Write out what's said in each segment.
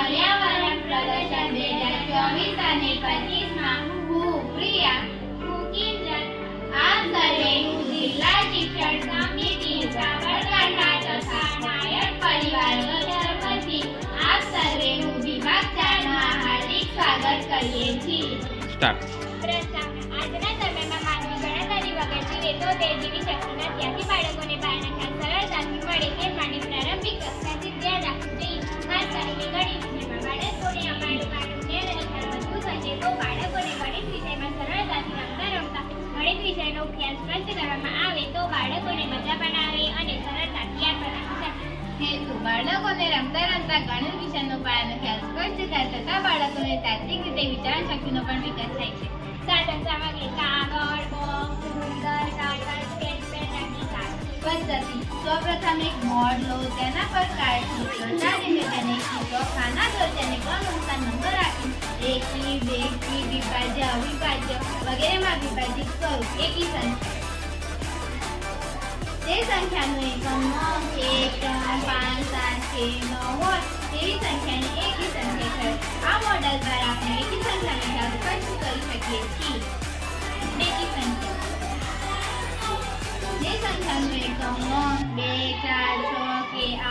પર્યાવરણ પ્રદર્શન બે હજાર ચોવીસ અને પચીસમાં હું પ્રિયા હું આ સર્વે જિલ્લા શિક્ષણ સમિતિ સાબરકાંઠા તથા નાયક પરિવાર તરફથી આપ સર્વેનું વિભાગ ચારમાં હાર્દિક સ્વાગત કરીએ છીએ. આજના સમયમાં માનવી ગણતરી વગર જીવે તો તે જીવી શકતું નથી. આથી બાળકોને ખ્યાલ સરળતાથી બાળકોને ગણિત વિષયમાં સરળતાથી રમતા રમતા ગણિત વિષયનો ખ્યાલ સ્પષ્ટ કરવામાં આવે તો બાળકોને મજા પણ આવે અને સરળતાથી યાદ પણ રાખી શકે. હેતુ બાળકોને રમતા રમતા ગણિત વિષયનો પાયાનો ખ્યાલ સ્પષ્ટ થાય તથા બાળકોને તાત્વિક રીતે વિચાર શક્તિનો પણ વિકાસ થાય છે. સાધન સામગ્રી કાગળ બોક્સ રૂલર કાગળ પદ્ધતિ. સૌપ્રથમ એક બોર્ડ લો, તેના પર કાર્ડ ચોંટાડીને તેને ચિત્રો ખાના દો તેને કોણ અનુસાર નંબર આપી. એકી, બેકી, વિભાજ્ય, અવિભાજ્ય, વગેરેમાં વિભાજિત કરો. એકી સંખ્યા. તે સંખ્યાનો એકમ નવ, એક ત્રણ પાંચ, સાત, છે, નવ હોય, તેવી સંખ્યાને એકી સંખ્યા કહે આ મોડેલ દ્વારા આપણે એકી સંખ્યાનો પણ કરી શકીએ છીએ. એકી સંખ્યા. જે સંખ્યાનો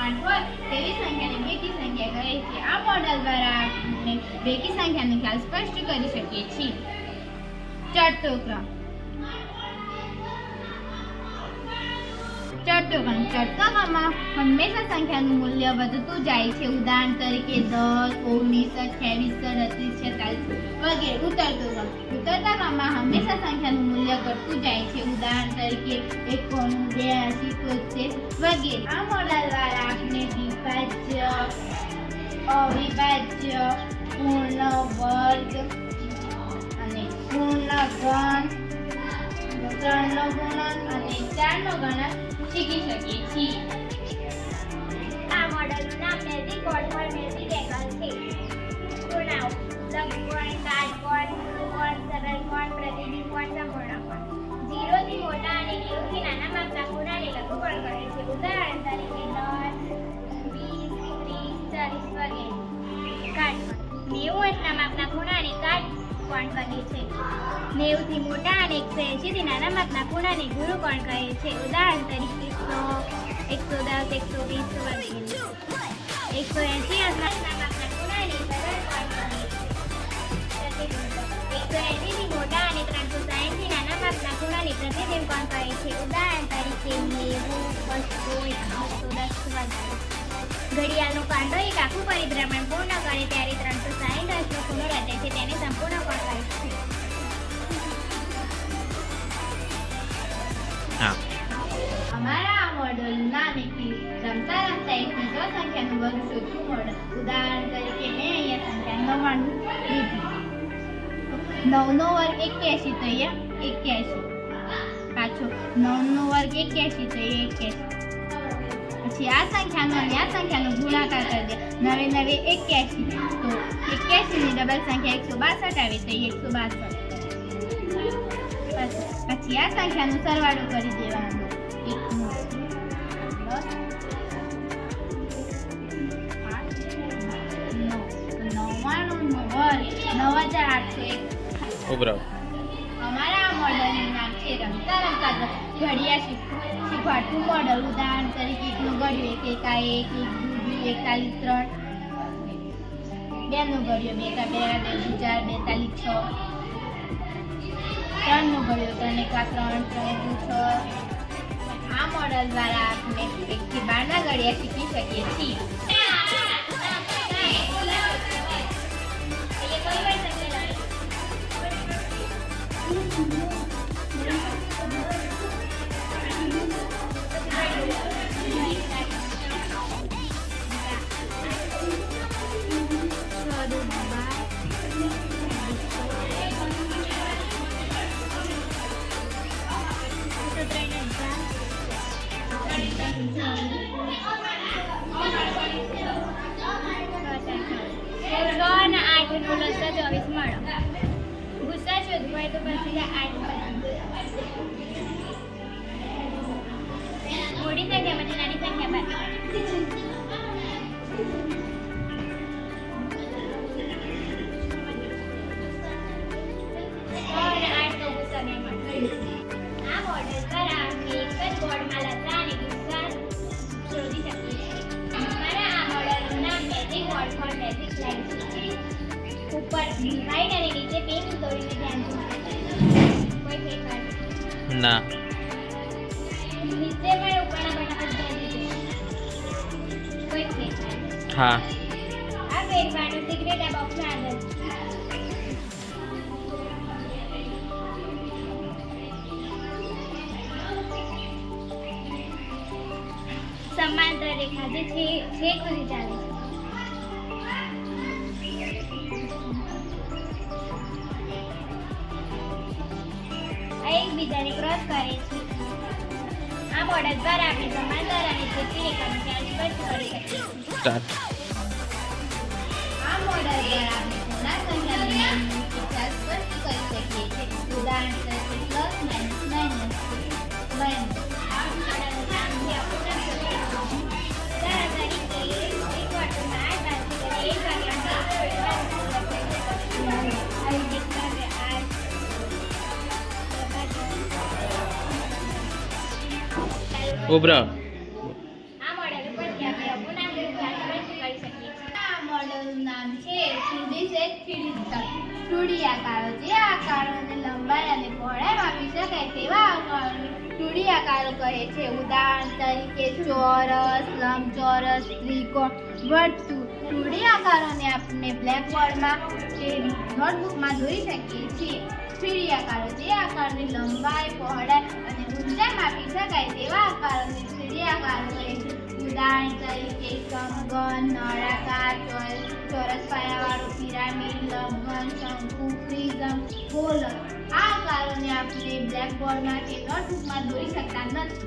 આઠ હોય તેવી સંખ્યાને ભેગી સંખ્યા કહે છે. આ મોડેલ દ્વારા આપણે ભેગી સંખ્યાનો ખ્યાલ સ્પષ્ટ કરી શકીએ છીએ. ચડતો ક્રમ. ચડતોક્રમ ચડતોક્રમમાં હંમેશા સંખ્યાનું મૂલ્ય વધતું જાય છે. ઉદાહરણ તરીકે દસ, ઓગણીસ, અઠ્યાવીસ, અડત્રીસ, છેતાલીસ વગેરે. ઉતરતો ક્રમ ઉતરતા ક્રમમાં હંમેશા સંખ્યાનું મૂલ્ય ઘટતું જાય છે. ઉદાહરણ તરીકે એકોણું, બ્યાસી તોતેર વગેરે. આ મોડલ દ્વારા આપણે વિભાજ્ય, અવિભાજ્ય, પૂર્ણ વર્ગ અને પૂર્ણ ઘન ત્રણનો ગુણન અને ચારનો ગણન શીખી શકીએ. કાટકોણ કહે છે? નેવુંથી મોટા અને એકસો એંશીથી નાના માપના ખૂણાને ગુરુકોણ કહે છે? ઉદાહરણ તરીકે સો એકસો દસ, એકસો વીસ એકસો એંશી એકસો ત્રણસો સાહીઠથી નાના માપના ખૂણાને પ્રતિબિંબ કહે છે? ઉદાહરણ તરીકે નેવું, બસો, એકસો દસ વગેરે. ઘડિયાળનું કાંટો એક આખું પરિભ્રમણ પૂર્ણ કરે ત્યારે ત્રણસો સાહીઠ અંશનો ખૂણો રચે છે તેને સંપૂર્ણ કોણ કહે છે અમારા આ મોડલનું રમતા રમતા એક બીજો સંખ્યાનું વર્ગ શોધવું મોડલ. ઉદાહરણ તરીકે મેં અહીંયા સંખ્યા નવ્વાણું લીધી. નવનો વર્ગ એક્યાસી તો અહીંયા એક્યાસી. પાછો નવનો વર્ગ એક્યાસી તો એ એક્યાસી. પછી આ સંખ્યાનો અને આ સંખ્યાનો ગુણાકાર કરી દે નવે નવે એક્યાસી તો એક્યાસીની ડબલ સંખ્યા એકસો બાસઠ આવે તો એકસો બાસઠ પછી આ સંખ્યાનો સરવાળો કરી દેવાનો અમારા મોડલનું નામ છે રમતા રમતા ઘડિયા શીખવાડતું મોડલ ઉદાહરણ તરીકે એકનું ઘડિયું એક એકા એક દૂધ્યું એકતાલીસ, ત્રણ. બેનું ઘડિયું બે એકા, બે બે દુ ચાર, બેતાલીસ, છ. ત્રણનું ઘડિયું ત્રણ એકા, ત્રણ ત્રણ દુ છ. આ મોડલ દ્વારા આપણે એકથી બારના ઘડિયા શીખી શકીએ છીએ. નો લસા ચોવીસ મળો ગુસ્સા શોધવું હોય તો પછી આઠ મોટી સંખ્યામાંથી નાની સંખ્યા બાદ વ્હાઇટ નીચે ના. હા. આ ફેરફારનું સિક્રેટ આ બોક્સમાં આગળ સમાંતર રેખા જે છેક સુધી ચાલે છે. એકબીજાને ક્રોસ કરે છે. આ મોડલ દ્વારા આપણે સમાંતર અને છેકી રેખાનું સ્પષ્ટ કરી શકીએ આ મોડલ દ્વારા આપણે પૂર્ણાંક સંખ્યાની સ્પષ્ટ કરી શકીએ છીએ. ઉદાહરણ તરીકે સ્તર 2D આકારો જે આકારોને લંબાઈ અને પહોળાઈ માપી શકાય તેવા આકારોને 2D આકારો કહે છે. ઉદાહરણ તરીકે ચોરસ લંબચોરસ ત્રિકોણ. વર્તુળ. 2D આકારોને આપણે બ્લેકબોર્ડમાં કે નોટબુકમાં દોરી શકીએ છીએ. 3D આકારો, જે આકારની લંબાઈ, પહોળાઈ અને ઊંચાઈ માપી શકાય તેવા આકારોને 3D આકારો કહે છે. ઉદાહરણ તરીકે સમઘન નળાકાર ચોરસ ચોરસ પાયાવાળો પિરામિડ લંબઘન શંકુ, પ્રિઝમ, ગોલ. આ આકારોને આપણે બ્લેકબોર્ડમાં કે નોટબુકમાં દોરી શકતા નથી.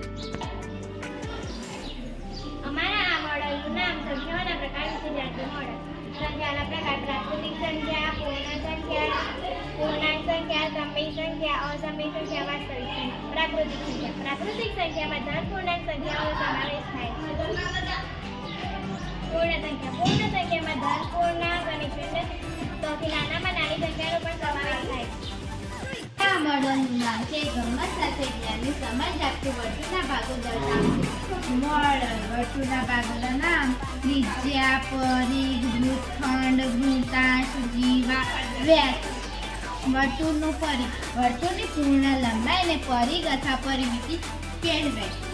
અમારા આ મોડલનું નામ સંખ્યાઓના પ્રકાર વિશે જાણતું મોડલ સંખ્યાના પ્રકાર પ્રાકૃતિક અસમય સંખ્યા સંખ્યા પ્રાકૃતિક સંખ્યા. પ્રાકૃતિક સંખ્યામાં ધન પૂર્ણાંક સંખ્યાઓનો સમાવેશ થાય પૂર્ણ સંખ્યા. પૂર્ણ સંખ્યામાં ધન પૂર્ણાંક અને શૂન્ય સૌથી નાનામાં નાની સંખ્યાનો પણ સમાવેશ થાય છે. મોડલનું નામ છે ગમત સાથે જ્ઞાનની આપતું વર્તુળના ભાગો દર્શાવતું મોડલ વર્તુળના ભાગોના નામ ત્રિજ્યા પરિઘ વૃત્તખંડ વૃતાંશ જીવા, વ્યાસ. વર્તુળનું પરી વર્તુળની પૂર્ણ લંબાઈને પરિગથા અથવા પરિમિતિ કહેવાય